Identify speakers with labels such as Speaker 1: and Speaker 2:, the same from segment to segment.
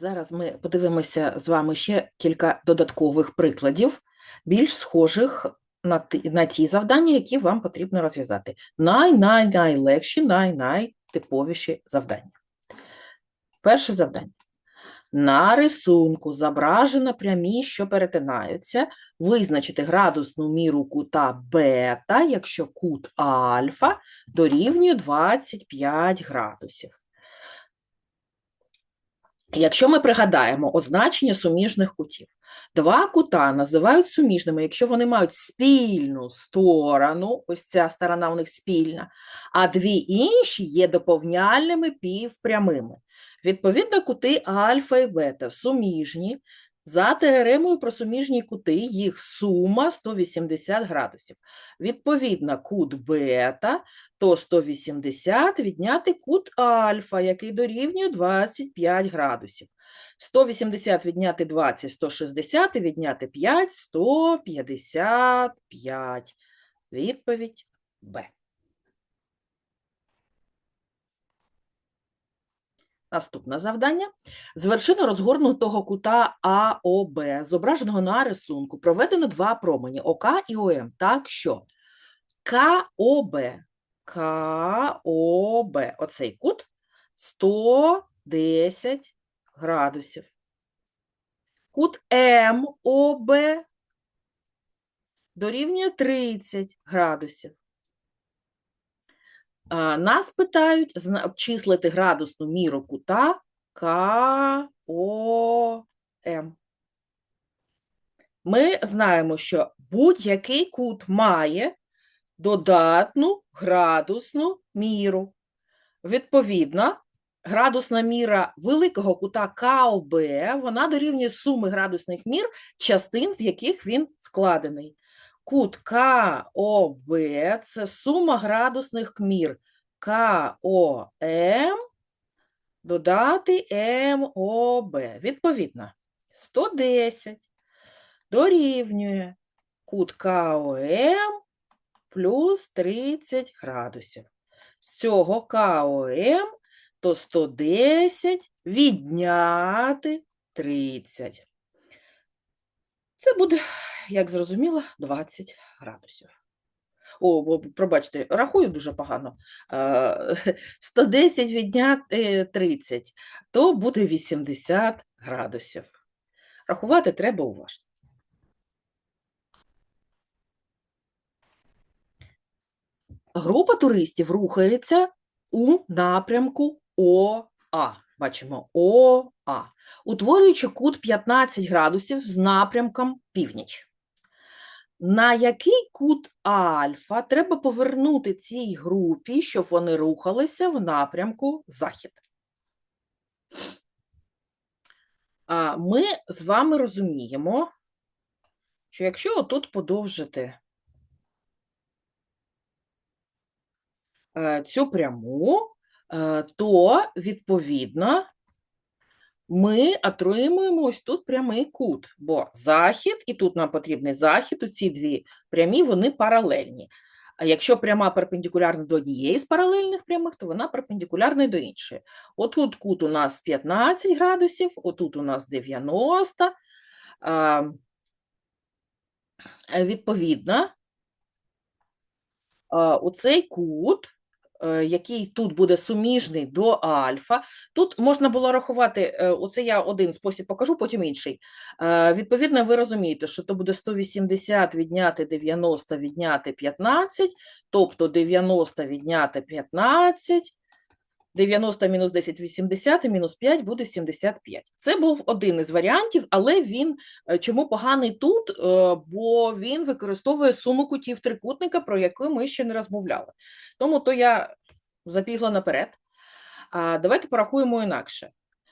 Speaker 1: Зараз ми подивимося з вами ще кілька додаткових прикладів, більш схожих на ті, на ті завдання, які вам потрібно розв'язати. Най-най-найлегші, най-найтиповіші завдання. Перше завдання. На рисунку зображено прямі, що перетинаються, визначити градусну міру кута бета, якщо кут альфа дорівнює 25 градусів. Якщо ми пригадаємо означення суміжних кутів, два кута називають суміжними, якщо вони мають спільну сторону, ось ця сторона у них спільна, а дві інші є доповняльними півпрямими. Відповідно, кути альфа і бета суміжні. За теоремою про суміжні кути їх сума 180 градусів. Відповідно, кут бета то 180 відняти кут альфа, який дорівнює 25 градусів. 180 відняти 20 – 160, і відняти 5 – 155. Відповідь Б. Наступне завдання. З вершини розгорнутого кута АОБ, зображеного на рисунку, проведено два промені ОК і ОМ. Так що КОБ, КОБ, оцей кут 110 градусів. Кут МОБ дорівнює 30 градусів. Нас питають обчислити градусну міру кута КОМ. Ми знаємо, що будь-який кут має додатну градусну міру. Відповідно, градусна міра великого кута КОБ, вона дорівнює суми градусних мір частин, з яких він складений. Кут КОБ – це сума градусних мір КОМ додати МОБ. Відповідно, 110 дорівнює кут КОМ плюс 30 градусів. З цього КОМ то 110 відняти 30. Це буде, як зрозуміло, 20 градусів. О, пробачте, рахую дуже погано. Е, 110 відняти 30, то буде 80 градусів. Рахувати треба уважно. Група туристів рухається у напрямку ОА. Бачимо ОА, утворюючи кут 15 градусів з напрямком північ. На який кут альфа треба повернути цій групі, щоб вони рухалися в напрямку захід? Ми з вами розуміємо, що якщо отут подовжити е, цю пряму, е, то, відповідно, ми отримуємо ось тут прямий кут, бо захід, і тут нам потрібний захід, ці дві прямі, вони паралельні. А якщо пряма перпендикулярна до однієї з паралельних прямих, то вона перпендикулярна до іншої. Отут кут у нас 15 градусів, отут у нас 90. А, Відповідно, а, оцей кут який тут буде суміжний до альфа. Тут можна було рахувати, е, оце я один спосіб покажу, потім інший. Е, Відповідно, ви розумієте, що то буде 180 відняти 90 відняти 15, тобто 90 відняти 15, 90 мінус 10 – 80, мінус 5 буде 75. Це був один із варіантів, але він е, чому поганий тут? Е, Бо він використовує суму кутів трикутника, про яку ми ще не розмовляли. Тому то я забігла наперед. А давайте порахуємо інакше.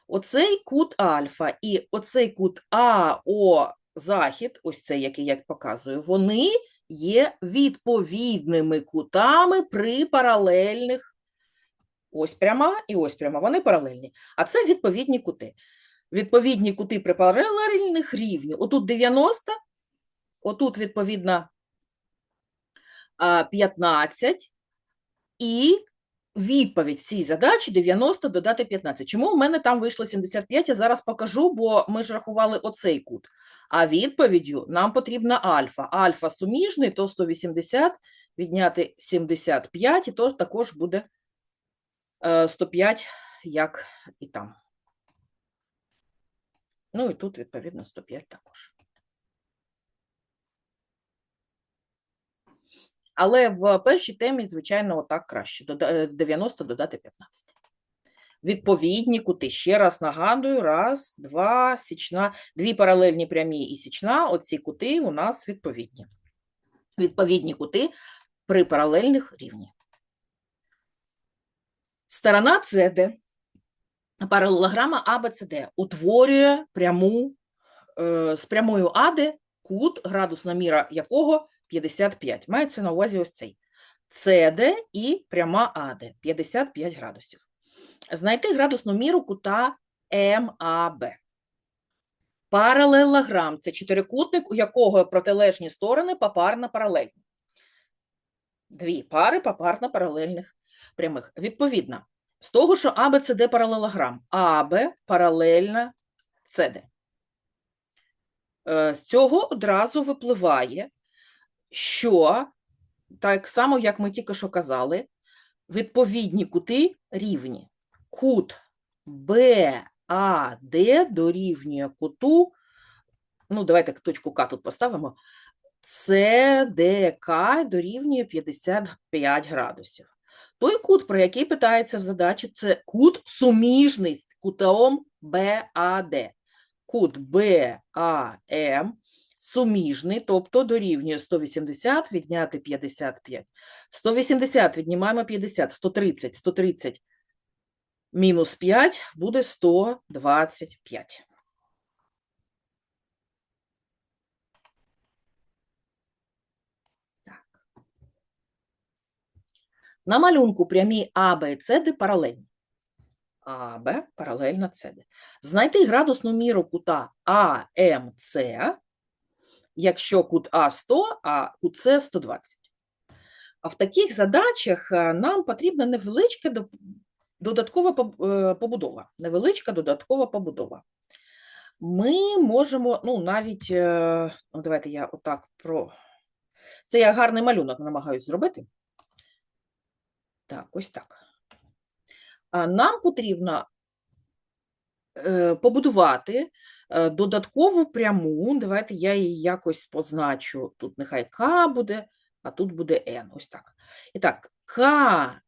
Speaker 1: Оцей кут альфа і оцей кут АО захід, ось цей, який я показую, вони є відповідними кутами при паралельних Ось пряма і ось пряма, вони паралельні. А це відповідні кути. Відповідні кути при паралельних рівні. Отут 90, отут, відповідно, 15 і відповідь цій задачі 90 додати 15. Чому в мене там вийшло 75? Я зараз покажу, бо ми ж рахували оцей кут. А відповіддю нам потрібна альфа. Альфа суміжний, то 180, відняти 75, і то також буде 105, як і там. Ну і тут, відповідно, 105 також. Але в першій темі, звичайно, отак краще. Е, 90 додати 15. Відповідні кути. Ще раз нагадую: раз, два, січна, дві паралельні прямі і січна. Оці кути у нас відповідні. Відповідні кути при паралельних рівні. Сторона CD паралелограма ABCD утворює пряму е, з прямою AD кут, градусна міра якого 55. Мається на увазі ось цей. CD і пряма AD 55 градусів. Знайти градусну міру кута МАБ. Паралелограм це чотирикутник, у якого протилежні сторони попарно паралельні. Дві пари попарно паралельних прямих. Відповідно, з того, що АБ це Д паралелограм, АБ паралельна СД. З цього одразу випливає, що так само, як ми тільки що казали, відповідні кути рівні. Кут БАД дорівнює куту, ну, давайте точку К тут поставимо, ЦДК дорівнює 55 градусів. Той кут, про який питається в задачі, це кут суміжний з кутом БАД. Кут БАМ суміжний, тобто дорівнює 180 відняти 55. 180 віднімаємо 50, 130, 130 мінус 5 буде 125. Так. На малюнку прямі АБ і СД паралельні. АБ паралельно СД. Знайти градусну міру кута АМЦ, якщо кут А 100, а кут С 120. А в таких задачах е, нам потрібна невеличка додаткова е, побудова. Невеличка додаткова побудова. Ми можемо, ну, навіть, е, ну, давайте я отак про. Це я гарний малюнок намагаюся зробити. Так, ось так. Нам потрібно е, побудувати е, додаткову пряму. Давайте я її якось позначу. Тут нехай К буде, а тут буде Н. Ось так. І так, КМ,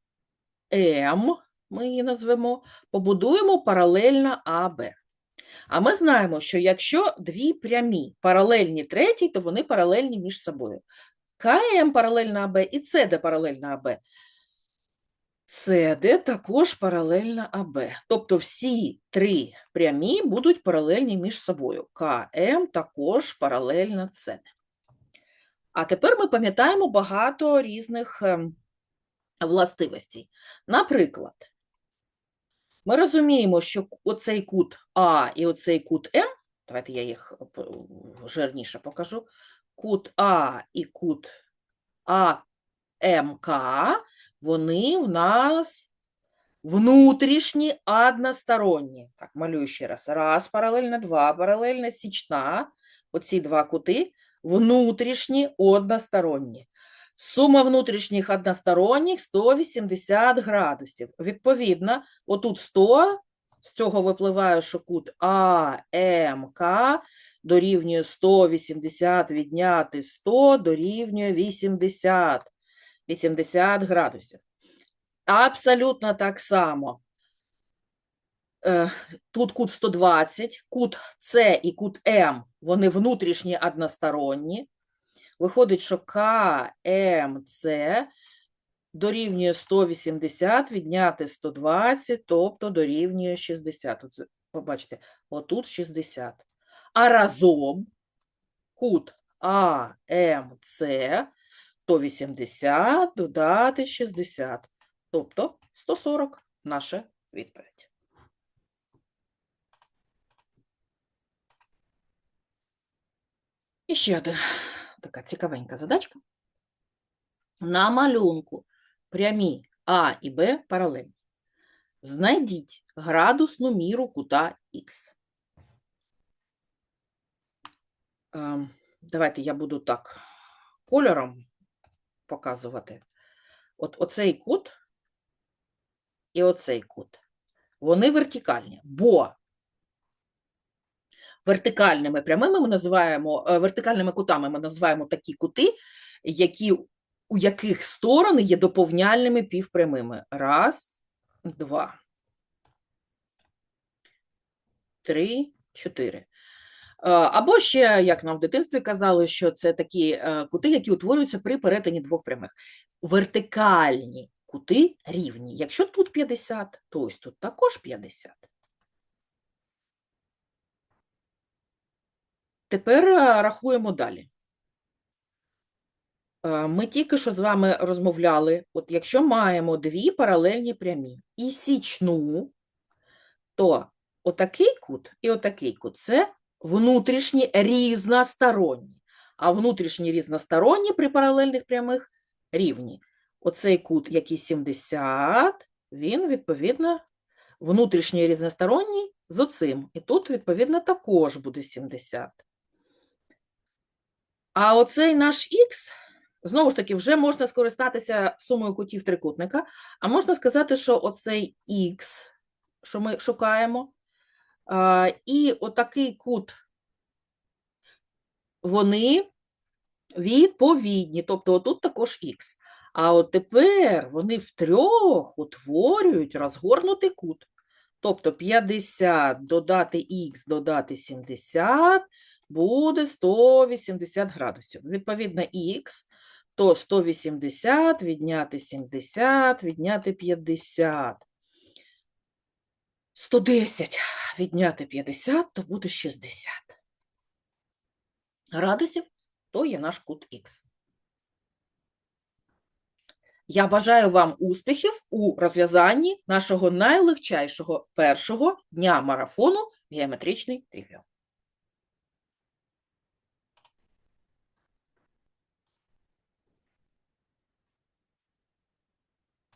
Speaker 1: ми її назвемо, побудуємо паралельно АБ. А ми знаємо, що якщо дві прямі паралельні третій, то вони паралельні між собою. КМ паралельно АБ і СД паралельно АБ. СД також паралельно АБ. Тобто всі три прямі будуть паралельні між собою. КМ також паралельно СД. А тепер ми пам'ятаємо багато різних ем, властивостей. Наприклад, ми розуміємо, що оцей кут А і оцей кут М, давайте я їх е, жирніше покажу, кут А і кут АМК, вони в нас внутрішні односторонні. Так, малюю ще раз. Раз паралельно, два паралельно, січна. Оці два кути внутрішні односторонні. Сума внутрішніх односторонніх 180 градусів. Відповідно, отут 100, з цього випливає, що кут АМК дорівнює 180 відняти 100 дорівнює 80. 80 градусів. Абсолютно так само. Е, Тут кут 120, кут С і кут М, вони внутрішні односторонні. Виходить, що КМЦ дорівнює 180, відняти 120, тобто дорівнює 60. Оце, побачите, отут 60. А разом кут АМЦ 180 додати 60, тобто 140 наша відповідь. І ще одна така цікавенька задачка. На малюнку прямі А і Б паралельні. Знайдіть градусну міру кута Х. Ем, Давайте я буду так кольором показувати. От оцей кут і оцей кут. Вони вертикальні, бо вертикальними прямими ми називаємо, е, вертикальними кутами ми називаємо такі кути, які, у яких сторони є доповняльними півпрямими. Раз, два, три, чотири. Е, Або ще, як нам в дитинстві казали, що це такі е, кути, які утворюються при перетині двох прямих. Вертикальні кути рівні. Якщо тут 50, то ось тут також 50. Тепер е, рахуємо далі. Ми тільки що з вами розмовляли, от якщо маємо дві паралельні прямі і січну, то отакий кут і отакий кут – це внутрішні різносторонні. А внутрішні різносторонні при паралельних прямих рівні. Оцей кут, який 70, він, відповідно, внутрішній різносторонній з оцим. І тут, відповідно, також буде 70. А оцей наш х, знову ж таки, вже можна скористатися сумою кутів трикутника, а можна сказати, що оцей х, що ми шукаємо, і отакий кут, вони відповідні, тобто отут також х. А от тепер вони втрьох утворюють розгорнутий кут. Тобто 50 додати х додати 70 буде 180 градусів. Відповідно, х, то 180 відняти 70, відняти 50. 110 відняти 50, то буде 60 градусів, то є наш кут х. Я бажаю вам успіхів у розв'язанні нашого найлегчайшого першого дня марафону «Геометричний трivіал».